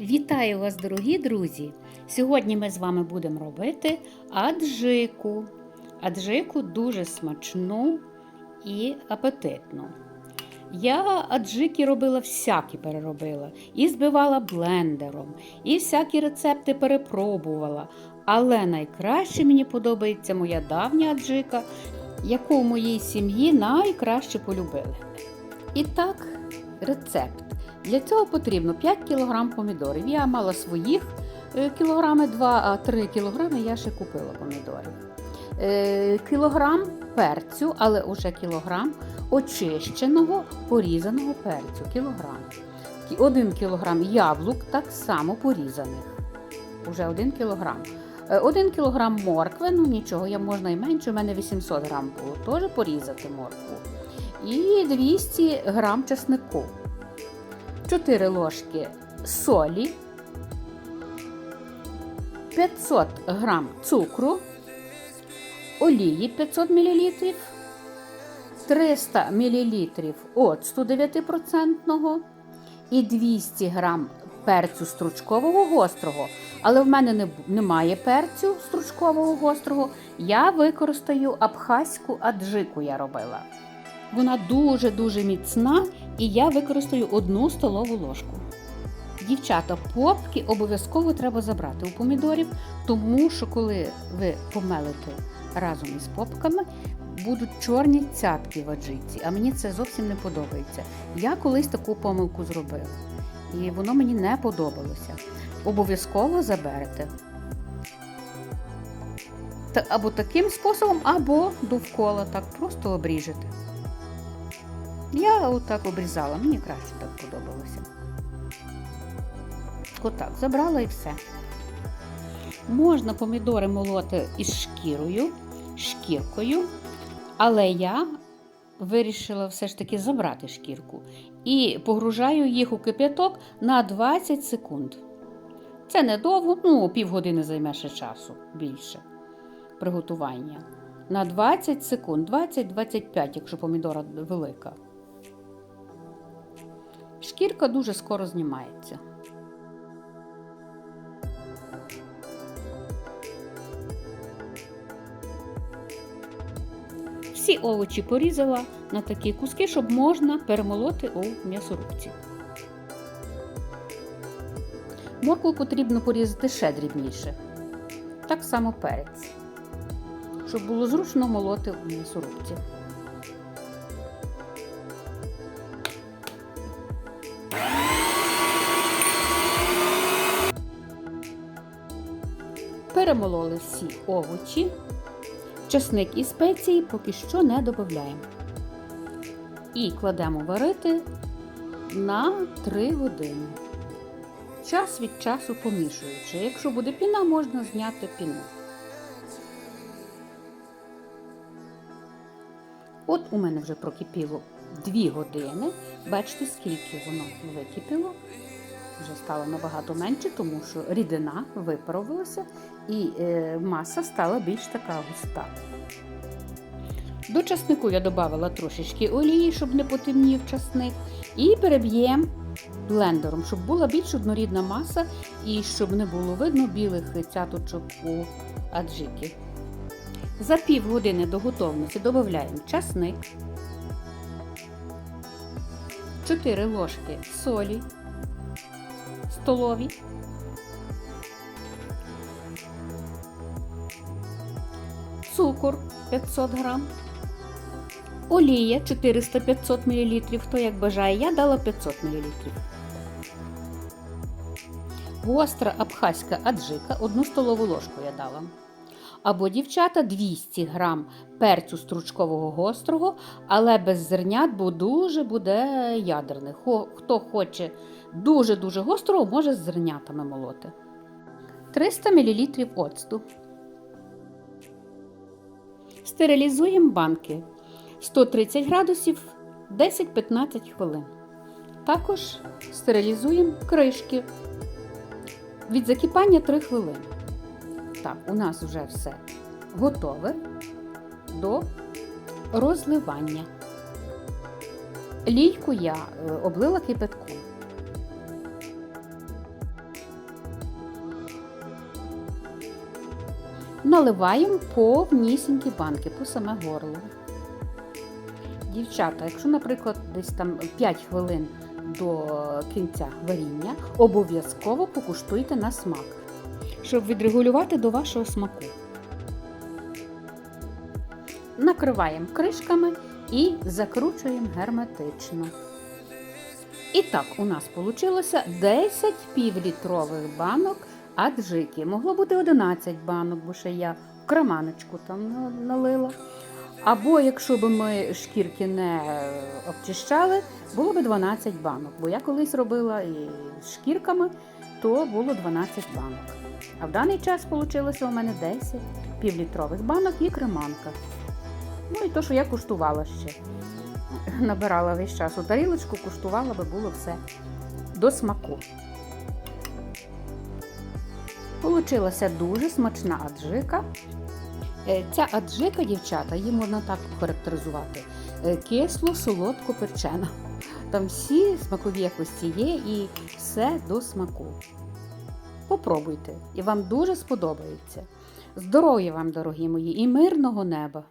Вітаю вас, дорогі друзі! Сьогодні ми з вами будемо робити аджику. Аджику дуже смачну і апетитну. Я аджики робила всякі переробила. І збивала блендером, і всякі рецепти перепробувала. Але найкраще мені подобається моя давня аджика, яку в моїй сім'ї найкраще полюбили. І так, рецепт. Для цього потрібно 5 кг помідорів. Я мала своїх е, кілограми 2, а 3 кг я ще купила помідорів. Е, Кілограм перцю, але уже кілограм очищеного порізаного перцю. Кілограм. 1 кілограм яблук так само порізаних. Уже 1 кілограм. 1 кілограм моркви, ну нічого, я можна і менше, у мене 800 грам було, теж порізати моркву. І 200 грам чеснику. 4 ложки солі, 500 грам цукру, олії 500 мл, 300 мл оцту 9% і 200 грам перцю стручкового гострого. Але в мене не, немає перцю стручкового гострого. Я використаю абхазьку аджику я робила. Вона дуже-дуже міцна, і я використаю одну столову ложку. Дівчата, попки обов'язково треба забрати у помідорів, тому що коли ви помелите разом із попками, будуть чорні цятки в аджиці, а мені це зовсім не подобається. Я колись таку помилку зробила, і воно мені не подобалося. Обов'язково заберете. Або таким способом, або довкола так просто обріжете. Я отак обрізала, мені краще так подобалося. Отак, забрала і все. Можна помідори молоти із шкірою, шкіркою, але я вирішила все ж таки забрати шкірку і погружаю їх у кип'яток на 20 секунд. Це недовго, ну, півгодини займе ще часу більше приготування. На 20 секунд, 20-25, якщо помідора велика. Шкірка дуже скоро знімається. Всі овочі порізала на такі куски, щоб можна перемолоти у м'ясорубці. Моркву потрібно порізати ще дрібніше. Так само перець, щоб було зручно молоти у м'ясорубці. Перемололи всі овочі. Чесник і спеції поки що не додаємо. І кладемо варити на 3 години. Час від часу помішуючи. Якщо буде піна, можна зняти піну. От у мене вже прокипіло 2 години. Бачите, скільки воно википіло. Вже стало набагато менше, тому що рідина випарувалася і е, маса стала більш така густа. До часнику я додавала трошечки олії, щоб не потемнів часник, і переб'ємо блендером, щоб була більш однорідна маса і щоб не було видно білих цяточок у аджики. За півгодини до готовності додаємо часник, 4 ложки солі столові, цукор 500 грам, олія 400-500 мл, хто як бажає, я дала 500 мл. Гостра абхазька аджика, 1 столову ложку я дала. Або дівчата 200 грам перцю стручкового гострого, але без зернят, бо дуже буде ядерний. Хто хоче дуже-дуже гострого, може з зернятами молоти. 300 мл оцту. Стерилізуємо банки 130 градусів 10-15 хвилин. Також стерилізуємо кришки. Від закипання 3 хвилини так, у нас вже все готове до розливання. Лійку я е, облила кипятком. Наливаємо повнісінькі банки по саме горло. Дівчата, якщо, наприклад, десь там 5 хвилин до кінця варіння, обов'язково покуштуйте на смак щоб відрегулювати до вашого смаку. Накриваємо кришками і закручуємо герметично. І так, у нас вийшло 10 півлітрових банок аджики. Могло бути 11 банок, бо ще я краманочку там налила. Або якщо б ми шкірки не обчищали, було б 12 банок. Бо я колись робила і з шкірками, то було 12 банок. А в даний час вийшло у мене 10 півлітрових банок і креманка. Ну і то, що я куштувала ще. Набирала весь час у тарілочку, куштувала би було все до смаку. Получилася дуже смачна аджика. Е, Ця аджика, дівчата, її можна так характеризувати. е, Кисло, солодко, перчена. Там всі смакові якості є і все до смаку. Попробуйте, і вам дуже сподобається. Здоров'я вам, дорогі мої, і мирного неба!